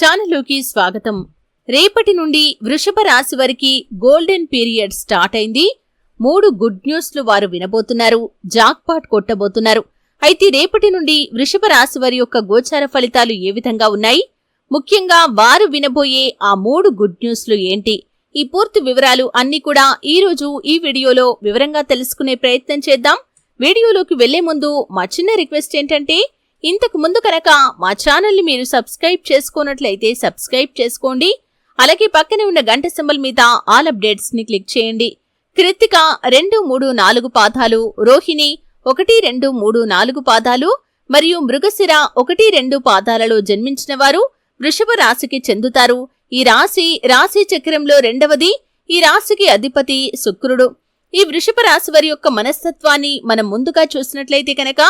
ఛానల్లోకి స్వాగతం. రేపటి నుండి వృషభ రాశి వారికి గోల్డెన్ పీరియడ్ స్టార్ట్ అయింది. మూడు గుడ్ న్యూస్లు వారు వినబోతున్నారు. జాక్పాట్ కొట్టబోతున్నారు. అయితే రేపటి నుండి వృషభ రాశి వారి యొక్క గోచార ఫలితాలు ఏ విధంగా ఉన్నాయి? ముఖ్యంగా వారు వినబోయే ఆ మూడు గుడ్ న్యూస్లు ఏంటి? ఈ పూర్తి వివరాలు అన్ని కూడా ఈ రోజు ఈ వీడియోలో వివరంగా తెలుసుకునే ప్రయత్నం చేద్దాం. వీడియోలోకి వెళ్ళే ముందు మా చిన్న రిక్వెస్ట్ ఏంటంటే ఇంతకు ముందు కనుక మా ఛానల్ని మీరు సబ్స్క్రైబ్ చేసుకున్నట్లయితే సబ్స్క్రైబ్ చేసుకోండి. అలాగే పక్కనే ఉన్న గంట సింబల్ మీద ఆల్ అప్డేట్స్ని క్లిక్ చేయండి. కృత్తిక రెండు మూడు నాలుగు పాదాలు రోహిణి ఒకటి రెండు మూడు నాలుగు పాదాలు మరియు మృగశిర ఒకటి రెండు పాదాలలో జన్మించిన వారు వృషభ రాశికి చెందుతారు. ఈ రాశి రాశి చక్రంలో రెండవది ఈ రాశికి అధిపతి శుక్రుడు. ఈ వృషభ రాశి వారి యొక్క మనస్తత్వాన్ని మనం ముందుగా చూసినట్లయితే కనుక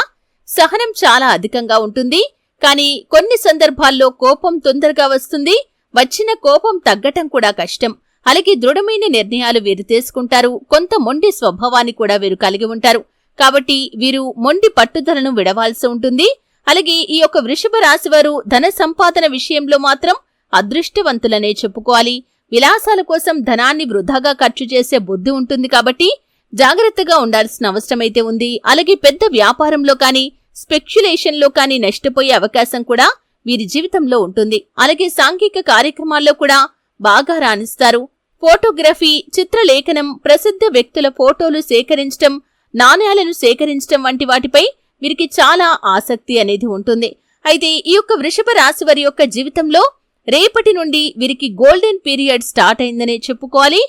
సహనం చాలా అధికంగా ఉంటుంది. కానీ కొన్ని సందర్భాల్లో కోపం తొందరగా వస్తుంది. వచ్చిన కోపం తగ్గటం కూడా కష్టం. అలాగే దృఢమైన నిర్ణయాలు వీరు తీసుకుంటారు. కొంత మొండి స్వభావాన్ని కూడా వీరు కలిగి ఉంటారు. కాబట్టి వీరు మొండి పట్టుదలను విడవాల్సి ఉంటుంది. అలాగే ఈ యొక్క వృషభ రాశి వారు ధన సంపాదన విషయంలో మాత్రం అదృష్టవంతులనే చెప్పుకోవాలి. విలాసాల కోసం ధనాన్ని వృధాగా ఖర్చు చేసే బుద్ధి ఉంటుంది కాబట్టి జాగ్రత్తగా ఉండాల్సిన అవసరమైతే ఉంది. అలాగే పెద్ద వ్యాపారంలో కానీ స్పెక్యులేషన్లో కానీ నష్టపోయే అవకాశం కూడా వీరి జీవితంలో ఉంటుంది. అలాగే సాంఘిక కార్యక్రమాల్లో కూడా బాగా రాణిస్తారు. ఫోటోగ్రఫీ చిత్రలేఖనం ప్రసిద్ధ వ్యక్తుల ఫోటోలు సేకరించటం నాణ్యాలను సేకరించటం వంటి వాటిపై వీరికి చాలా ఆసక్తి అనేది ఉంటుంది. అయితే ఈ యొక్క వృషభ రాశి వారి యొక్క జీవితంలో రేపటి నుండి వీరికి గోల్డెన్ పీరియడ్ స్టార్ట్ అయిందనే చెప్పుకోవాలి.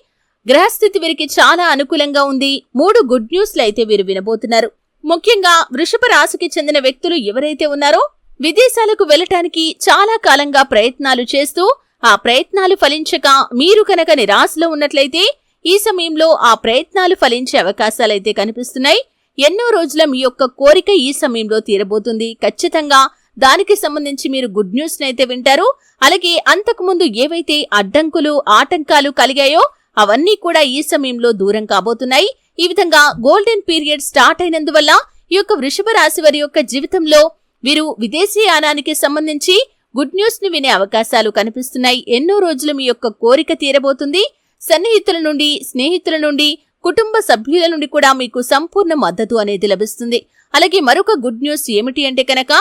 గ్రహస్థితి వీరికి చాలా అనుకూలంగా ఉంది. మూడు గుడ్ న్యూస్లు అయితే వీరు వినబోతున్నారు. ముఖ్యంగా వృషభ రాశికి చెందిన వ్యక్తులు ఎవరైతే ఉన్నారో విదేశాలకు వెళ్ళటానికి చాలా కాలంగా ప్రయత్నాలు చేస్తూ ఆ ప్రయత్నాలు ఫలించక మీరు కనుక నిరాశలో ఉన్నట్లయితే ఈ సమయంలో ఆ ప్రయత్నాలు ఫలించే అవకాశాలైతే కనిపిస్తున్నాయి. ఎన్నో రోజుల మీ యొక్క కోరిక ఈ సమయంలో తీరబోతుంది. ఖచ్చితంగా దానికి సంబంధించి మీరు గుడ్ న్యూస్ అయితే వింటారు. అలాగే అంతకుముందు ఏవైతే అడ్డంకులు ఆటంకాలు కలిగాయో అవన్నీ కూడా ఈ సమయంలో దూరం కాబోతున్నాయి. ఈ విధంగా గోల్డెన్ పీరియడ్ స్టార్ట్ అయినందువల్ల ఈ యొక్క వృషభ రాశి వారి యొక్క జీవితంలో వీరు విదేశీయానానికి సంబంధించి గుడ్ న్యూస్ని వినే అవకాశాలు కనిపిస్తున్నాయి. ఎన్నో రోజులు మీ యొక్క కోరిక తీరబోతుంది. సన్నిహితుల నుండి స్నేహితుల నుండి కుటుంబ సభ్యుల నుండి కూడా మీకు సంపూర్ణ మద్దతు అనేది లభిస్తుంది. అలాగే మరొక గుడ్ న్యూస్ ఏమిటి అంటే కనుక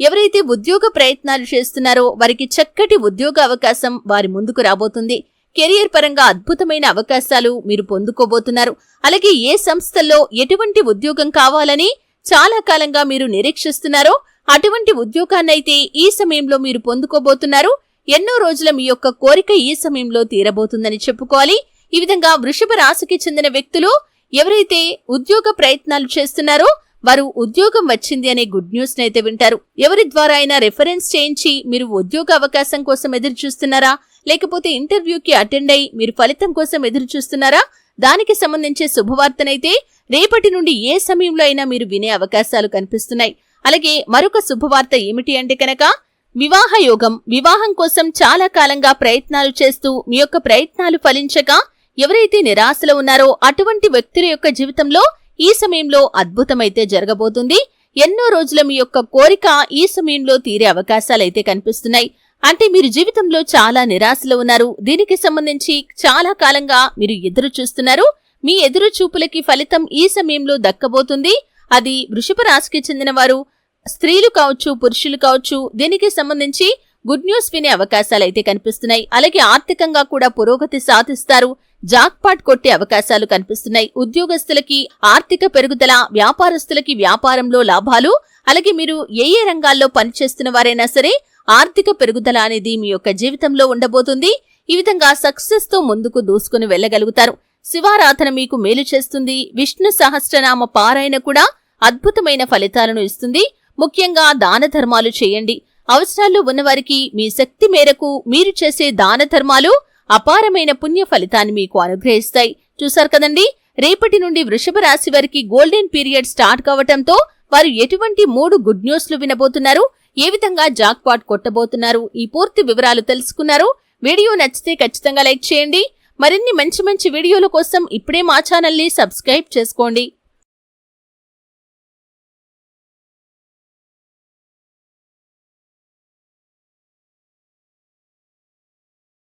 ఎవరైతే ఉద్యోగ ప్రయత్నాలు చేస్తున్నారో వారికి చక్కటి ఉద్యోగ అవకాశం వారి ముందుకు రాబోతుంది. కెరియర్ పరంగా అద్భుతమైన అవకాశాలు మీరు పొందుకోబోతున్నారు. అలాగే ఏ సంస్థల్లో ఎటువంటి ఉద్యోగం కావాలని చాలా కాలంగా మీరు నిరీక్షిస్తున్నారో అటువంటి ఉద్యోగాన్నైతే ఈ సమయంలో మీరు పొందుకోబోతున్నారు. ఎన్నో రోజుల మీ యొక్క కోరిక ఈ సమయంలో తీరబోతుందని చెప్పుకోవాలి. ఈ విధంగా వృషభ రాశికి చెందిన వ్యక్తులు ఎవరైతే ఉద్యోగ ప్రయత్నాలు చేస్తున్నారో వారు ఉద్యోగం వచ్చింది అనే గుడ్ న్యూస్ అయితే వింటారు. ఎవరి ద్వారా అయినా రెఫరెన్స్ చేయించి మీరు ఉద్యోగ అవకాశం కోసం ఎదురు చూస్తున్నారా? లేకపోతే ఇంటర్వ్యూకి అటెండ్ అయి మీరు ఫలితం కోసం ఎదురు చూస్తున్నారా? దానికి సంబంధించే శుభవార్తనైతే రేపటి నుండి ఏ సమయంలో అయినా మీరు వినే అవకాశాలు కనిపిస్తున్నాయి. అలాగే మరొక శుభవార్త ఏమిటి అంటే కనుక వివాహ యోగం వివాహం కోసం చాలా కాలంగా ప్రయత్నాలు చేస్తూ మీ యొక్క ప్రయత్నాలు ఫలించక ఎవరైతే నిరాశలో ఉన్నారో అటువంటి వ్యక్తుల యొక్క జీవితంలో ఈ సమయంలో అద్భుతమైతే జరగబోతుంది. ఎన్నో రోజుల మీ యొక్క కోరిక ఈ సమయంలో తీరే అవకాశాలైతే కనిపిస్తున్నాయి. అంటే మీరు జీవితంలో చాలా నిరాశలో ఉన్నారు. దీనికి సంబంధించి చాలా కాలంగా మీరు ఎదురు చూస్తున్నారు. మీ ఎదురు చూపులకి ఫలితం ఈ సమయంలో దక్కబోతుంది. అది వృషభ రాశికి చెందిన వారు స్త్రీలు కావచ్చు పురుషులు కావచ్చు దీనికి సంబంధించి గుడ్ న్యూస్ వినే అవకాశాలైతే కనిపిస్తున్నాయి. అలాగే ఆర్థికంగా కూడా పురోగతి సాధిస్తారు. జాక్పాట్ కొట్టే అవకాశాలు కనిపిస్తున్నాయి. ఉద్యోగస్తులకి ఆర్థిక పెరుగుదల వ్యాపారస్తులకి వ్యాపారంలో లాభాలు అలాగే మీరు ఏ ఏ రంగాల్లో పనిచేస్తున్న వారైనా సరే ఆర్థిక పెరుగుదల అనేది మీ యొక్క జీవితంలో ఉండబోతుంది. ఈ విధంగా సక్సెస్తో ముందుకు దూసుకుని వెళ్ళగలుగుతారు. శివారాధన మీకు మేలు చేస్తుంది. విష్ణు సహస్రనామ పారాయణ కూడా అద్భుతమైన ఫలితాలను ఇస్తుంది. ముఖ్యంగా దాన ధర్మాలు చేయండి. అవసరాల్లో ఉన్నవారికి మీ శక్తి మేరకు మీరు చేసే దాన ధర్మాలు అపారమైన పుణ్య ఫలితాన్ని మీకు అనుగ్రహిస్తాయి. చూశారు కదండి? రేపటి నుండి వృషభ రాశి వారికి గోల్డెన్ పీరియడ్ స్టార్ట్ కావటంతో వారు ఎటువంటి మూడు గుడ్ న్యూస్లు వినబోతున్నారు? ఏ విధంగా జాక్పాట్ కొట్టబోతున్నారు? ఈ పూర్తి వివరాలు తెలుసుకున్నారు. వీడియో నచ్చితే ఖచ్చితంగా లైక్ చేయండి. మరిన్ని మంచి మంచి వీడియోల కోసం ఇప్పుడే మా ఛానల్ని సబ్స్క్రైబ్ చేసుకోండి.